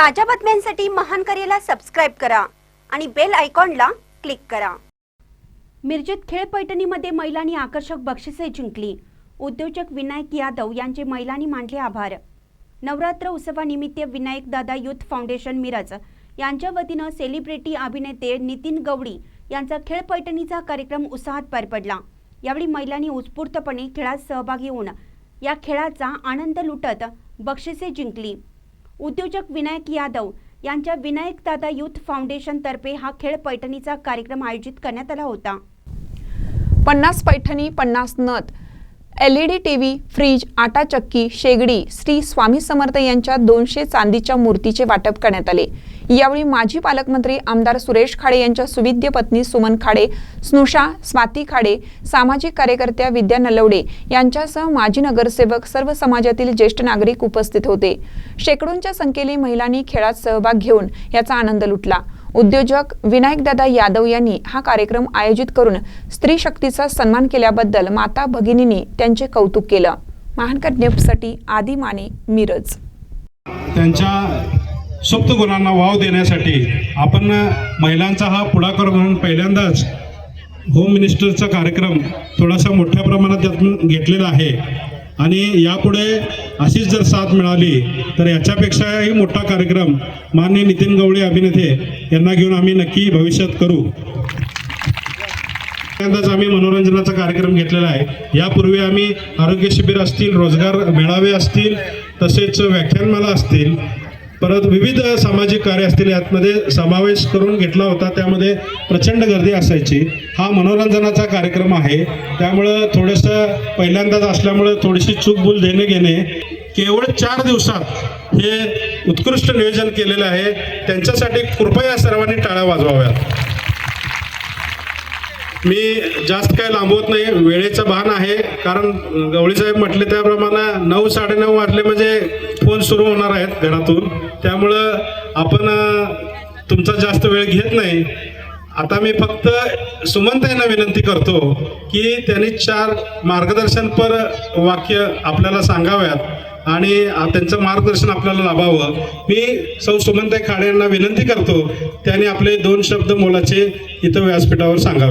ताज्या बातम्यांसाठी महान करेला सबस्क्राईब करा आणि बेल आयकॉनला क्लिक करा. मिरजेत खेळ पैठणीमध्ये महिलांनी आकर्षक बक्षिसे जिंकली. उद्योजक विनायक यादव यांचे महिलांनी मांडले आभार. नवरात्र उत्सवानिमित्त विनायक दादा युथ फाउंडेशन मिरज यांच्या वतीनं सेलिब्रिटी अभिनेते नितीन गवळी यांचा खेळ पैठणीचा कार्यक्रम उत्साहात पार पडला यावेळी महिलांनी उत्स्फूर्तपणे खेळात सहभागी होऊन या खेळाचा आनंद लुटत बक्षिसे जिंकली. उद्योजक विनायक यादव यांच्या विनायक दादा युथ फाउंडेशनतर्फे हा खेळ पैठणीचा कार्यक्रम आयोजित करण्यात आला होता. पन्नास पैठणी पन्नास नथ L E D T V fridge आटा चक्की शेगडी श्री स्वामी समर्थ यांच्या दोनशे चांदीच्या मूर्तीचे वाटप करण्यात आले. यावेळी माजी पालकमंत्री आमदार सुरेश खाडे यांच्या सुविद्य पत्नी सुमन खाडे स्नुषा स्वाती खाडे सामाजिक कार्यकर्त्या विद्या नलवडे यांच्यासह माजी नगरसेवक सर्व समाजातील ज्येष्ठ नागरिक उपस्थित होते. शेकडोंच्या संख्येने महिलांनी खेळात सहभाग घेऊन याचा आनंद लुटला. उद्योजक विनायकदादा यादव यांनी हा कार्यक्रम आयोजित करून स्त्री शक्तीचा सन्मान केल्याबद्दल माता भगिनींनी त्यांचे कौतुक केलं. महानकर न्यूजसाठी आदी माने मिरज. त्यांच्या सुप्त गुणांना वाव देण्यासाठी आपण महिलांचा हा पुढाकार म्हणून पहिल्यांदाच होम मिनिस्टरचा कार्यक्रम थोडासा मोठ्या प्रमाणात घेतलेला आहे. आणि यापुढे अशीच जर साथ मिळाली तर याच्यापेक्षाही मोठा कार्यक्रम माननीय नितीन गवळी अभिनेते यांना घेऊन आम्ही नक्की भविष्यात करू. पहिल्यांदाच आम्ही मनोरंजनाचा कार्यक्रम घेतलेला आहे. यापूर्वी आम्ही आरोग्य शिबिर असतील रोजगार मेळावे असतील तसेच व्याख्यानमाला असतील परत विविध सामाजिक कार्य असतील यातमध्ये समावेश करून घेतला होता. त्यामध्ये प्रचंड गर्दी असायची. हा मनोरंजनाचा कार्यक्रम आहे. त्यामुळं थोडंसं पहिल्यांदाच असल्यामुळं थोडीशी चूकभूल देणे घेणे. केवळ चार दिवसात हे उत्कृष्ट नियोजन केलेलं आहे. त्यांच्यासाठी कृपया सर्वांनी टाळ्या वाजवाव्यात. मी जास्त काय लांबवत नाही. वेळेचं भान आहे. कारण गवळीसाहेब म्हटले त्याप्रमाणे नऊ साडेनऊ वाजले म्हणजे फोन सुरू होणार आहेत घरातून. त्यामुळं आपण तुमचा जास्त वेळ घेत नाही. आता मी फक्त सुमंताईंना विनंती करतो की त्यांनी चार मार्गदर्शनपर वाक्य आपल्याला सांगाव्यात आणि त्यांचं मार्गदर्शन आपल्याला लाभावं. मी सौ सुमंताई खाडे यांना विनंती करतो त्यांनी आपले दोन शब्द मोलाचे इथं व्यासपीठावर सांगावे.